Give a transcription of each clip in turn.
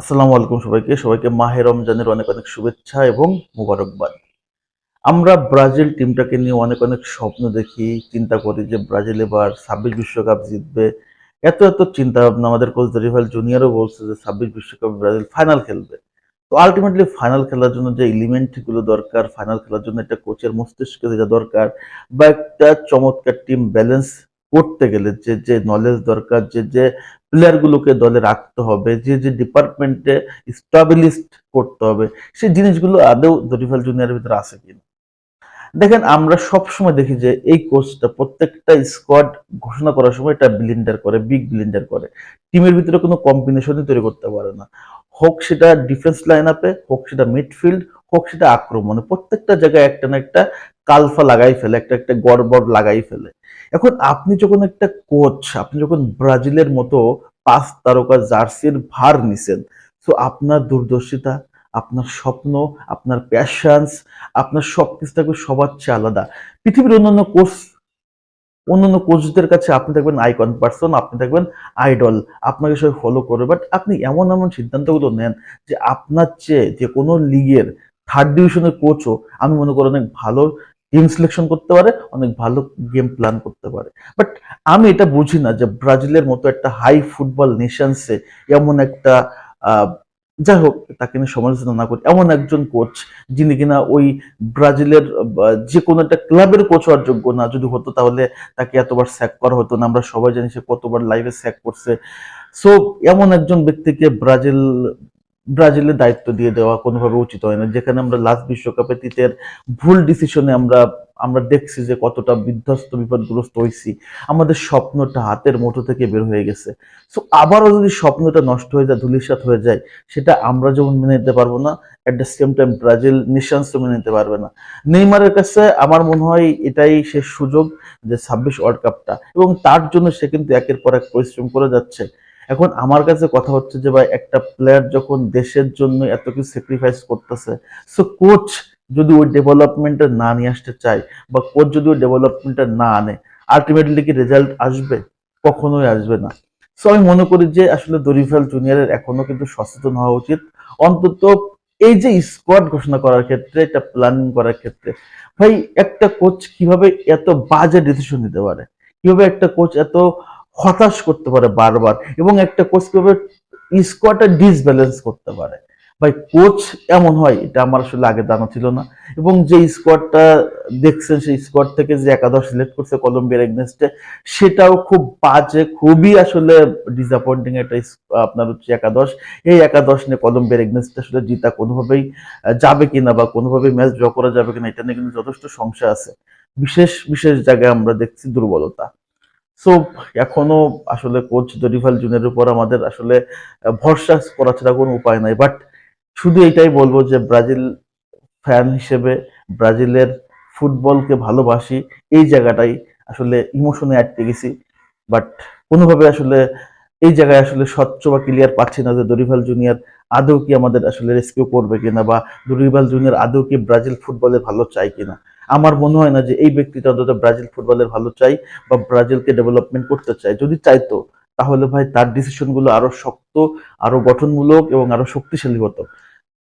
আসসালামু আলাইকুম সবাইকে। সবাইকে মাহে রমজানের অনেক অনেক শুভেচ্ছা এবং মুবারকবাদ। আমরা ব্রাজিল টিমটাকে নিয়ে অনেক অনেক স্বপ্ন দেখি, চিন্তা করি যে ব্রাজিল এবার ছাব্বিশ বিশ্বকাপ জিতবে। এত এত চিন্তা ভাবনা আমাদের কোচ দরিভাল জুনিয়রও বলছে যে ছাব্বিশ বিশ্বকাপ ব্রাজিল ফাইনাল খেলবে। তো আলটিমেটলি ফাইনাল খেলার জন্য যে এলিমেন্টগুলো দরকার ফাইনাল খেলার জন্য একটা কোচের মস্তিষ্কে যেটা দরকার বা একটা চমৎকার টিম ব্যালেন্স করতে গেলে যে যে নলেজ দরকার, যে যে প্লেয়ারগুলোকে দলে রাখতে হবে, যে যে ডিপার্টমেন্টে স্টাবলিশড করতে হবে, সেই জিনিসগুলো আদৌ দরিফাল জুনিয়রের ভিতরে আছে কিনা। দেখেন, আমরা সব সময় দেখি যে, এই কোচটা প্রত্যেকটা স্কোয়াড ঘোষণা করার সময় এটা ব্লিন্ডার করে বিগ ব্লিন্ডার করে। টিমের ভিতরে কোনো কম্বিনেশনই তৈরি করতে পারে না। হোক সেটা ডিফেন্স লাইন আপে হোক সেটা মিডফিল্ড হোক সেটা আক্রমণে, প্রত্যেকটা জায়গায় একটা না একটা কালফা লাগাই ফেলে, একটা একটা গড়বড় লাগাই ফেলে। এখন আপনি যখন একটা কোচ আপনি যখন ব্রাজিলের মতো পাঁচ তারকা জার্সির ভার নিছেন তো আপনার দূরদর্শিতা আপনার স্বপ্ন, আপনার প্যাশনস আপনার সব কিছু সবার চেয়ে আলাদা। পৃথিবীর অন্যান্য কোচ অন্যান্য কোচদের কাছে আপনি থাকবেন আইকন পার্সন আপনি থাকবেন আইডল আপনাকে সবাই ফলো করবে। বাট আপনি এমন এমন সিদ্ধান্তগুলো নেন যে আপনার চেয়ে যে কোনো লিগের থার্ড ডিভিশনের কোচও আমি মনে করি অনেক ভালো টিম সিলেকশন করতে পারে, অনেক ভালো গেম প্ল্যান করতে পারে। বাট আমি এটা বুঝি না যে ব্রাজিলের মতো একটা হাই ফুটবল নেশনসে এমন একটা যাই হোক, তাকে নিয়ে সমালোচনা না করি, এমন একজন কোচ যিনি কিনা ওই ব্রাজিলের যে কোনো একটা ক্লাবের কোচ হওয়ার যোগ্য না। যদি হতো তাহলে তাকে এতবার স্যাক করা হতো না। আমরা সবাই জানি সে কতবার লাইভে স্যাক করছে। সো এমন একজন ব্যক্তিকে ব্রাজিল ব্রাজিলের দায়িত্ব দিয়ে দেওয়া কোনোভাবে উচিত হয় না। যেখানে আমরা লাস্ট বিশ্বকাপে তিতের ভুল ডিসিশনে আমরা আমরা দেখছি যে কতটা বিধ্বস্ত, বিপদগ্রস্ত হয়েছি আমাদের স্বপ্নটা হাতের মুঠো থেকে বের হয়ে গেছে। সো আবারও যদি স্বপ্নটা নষ্ট হয়ে যায়, ধুলিসাৎ হয়ে যায়, সেটা আমরা যেমন মেনে নিতে পারব না at the same time Brazil নিঃশ্বাস মেনে নিতে পারবে না। নেইমারের কাছে আমার মনে হয় এটাই শেষ সুযোগ যে ছাব্বিশ ওয়ার্ল্ড কাপটা এবং তার জন্য সে কিন্তু একের পর এক পরিশ্রম করে যাচ্ছে। এখন আমার কাছে কথা হচ্ছে যে ভাই, একটা প্লেয়ার যখন দেশের জন্য এত কিছু স্যাক্রিফাইস করতেছে সো কোচ যদি ওই ডেভেলপমেন্টটা না নিয়ে আসতে চায় বা কোচ যদি ওই ডেভেলপমেন্টটা না আনে আলটিমেটলি কি রেজাল্ট আসবে? কখনোই আসবে না। সো আমি মনে করি যে আসলে দরিফাল জুনিয়রের এখনও কিন্তু সচেতন হওয়া উচিত। অন্তত এই যে স্কোয়াড ঘোষণা করার ক্ষেত্রে এটা প্ল্যানিং করার ক্ষেত্রে, ভাই, একটা কোচ কীভাবে এত বাজে ডিসিশন নিতে পারে? কীভাবে একটা কোচ এত হতাশ করতে পারে বারবার এবং একটা কোচ কীভাবে স্কোয়াডটা ডিসব্যালেন্স করতে পারে। ভাই কোচ এমন হয়, এটা আমার আসলে আগে জানা ছিল না। এবং যে স্কোয়াডটা দেখছেন, সেই স্কোয়াড থেকে যে একাদশ সিলেক্ট করছে কলম্বিয়ার এগনেস্টে সেটাও খুব বাজে, খুবই আসলে ডিসঅ্যাপয়েন্টিং একটা আপনার হচ্ছে একাদশ। এই একাদশ নিয়ে কলম্বিয়ার এগনেস্টে আসলে জিতা কোনোভাবেই যাবে কিনা বা কোনোভাবেই ম্যাচ ড্র করা যাবে কিনা, এটা নিয়ে কিন্তু যথেষ্ট সংশয় আছে। বিশেষ বিশেষ জায়গায় আমরা দেখছি দুর্বলতা। সো এখনও আসলে কোচ দরিফাল জুনের উপর আমাদের আসলে ভরসা করা ছাড়া কোনো উপায় নাই। বাট শুধু এটাই বলব যে, ব্রাজিল ফ্যান হিসেবে ব্রাজিলের ফুটবলকে ভালোবাসি। এই জায়গাটাই আসলে ইমোশনে আটকে গেছি। বাট কোনোভাবে আসলে এই জায়গায় আসলে স্বচ্ছ বা ক্লিয়ার পাচ্ছি না যে দরিভাল জুনিয়র আদৌ কি আমাদের আসলে রেস্কিউ করবে কিনা বা দরিভাল জুনিয়র আদৌ কি ব্রাজিল ফুটবলের ভালো চাই কিনা? আমার মনে হয় না যে এই ব্যক্তিটা অন্তত ব্রাজিল ফুটবলের ভালো চাই বা ব্রাজিলকে ডেভেলপমেন্ট করতে চায়। যদি চাইতো তাহলে ভাই তার ডিসিশনগুলো আরও শক্ত, আরও গঠনমূলক এবং আরও শক্তিশালী হতো।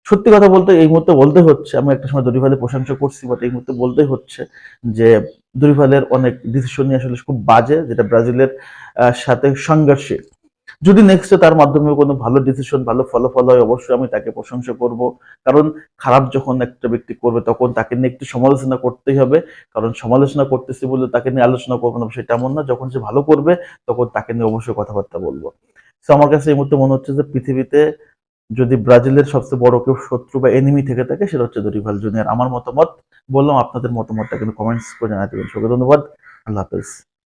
সত্যি কথা বলতে এই মুহূর্তে বলতে হচ্ছে, আমি একটা সময় দরিফালের প্রশংসা করছি বাট এই মুহূর্তে বলতে হচ্ছে যে দরিফালের অনেক ডিসিশনই আসলে খুব বাজে, যেটা ব্রাজিলের সাথে সংঘর্ষে। যদি নেক্সটে তার মাধ্যমে কোনো ভালো ডিসিশন ভালো ফলাফল হয়, অবশ্যই আমি তাকে প্রশংসা করব। কারণ খারাপ যখন একটা ব্যক্তি করবে, তখন তাকে নিয়ে একটু সমালোচনা করতেই হবে। কারণ সমালোচনা করতেছি বলে তাকে নিয়ে আলোচনা করব না, সেটা এমন না। যখন সে ভালো করবে, তখন তাকে নিয়ে অবশ্যই কথাবার্তা বলব। তো আমার কাছে এই মুহূর্তে মনে হচ্ছে যে পৃথিবীতে যদি ব্রাজিলের সবচেয়ে বড় কেউ শত্রু বা এনিমি থেকে থাকে, সেটা হচ্ছে দরিভাল জুনিয়র আমার মতামত বললাম, আপনাদের মতামতটা কিন্তু কমেন্টস করে জানাতে পারেন। সবাইকে ধন্যবাদ। আল্লাহ হাফেজ।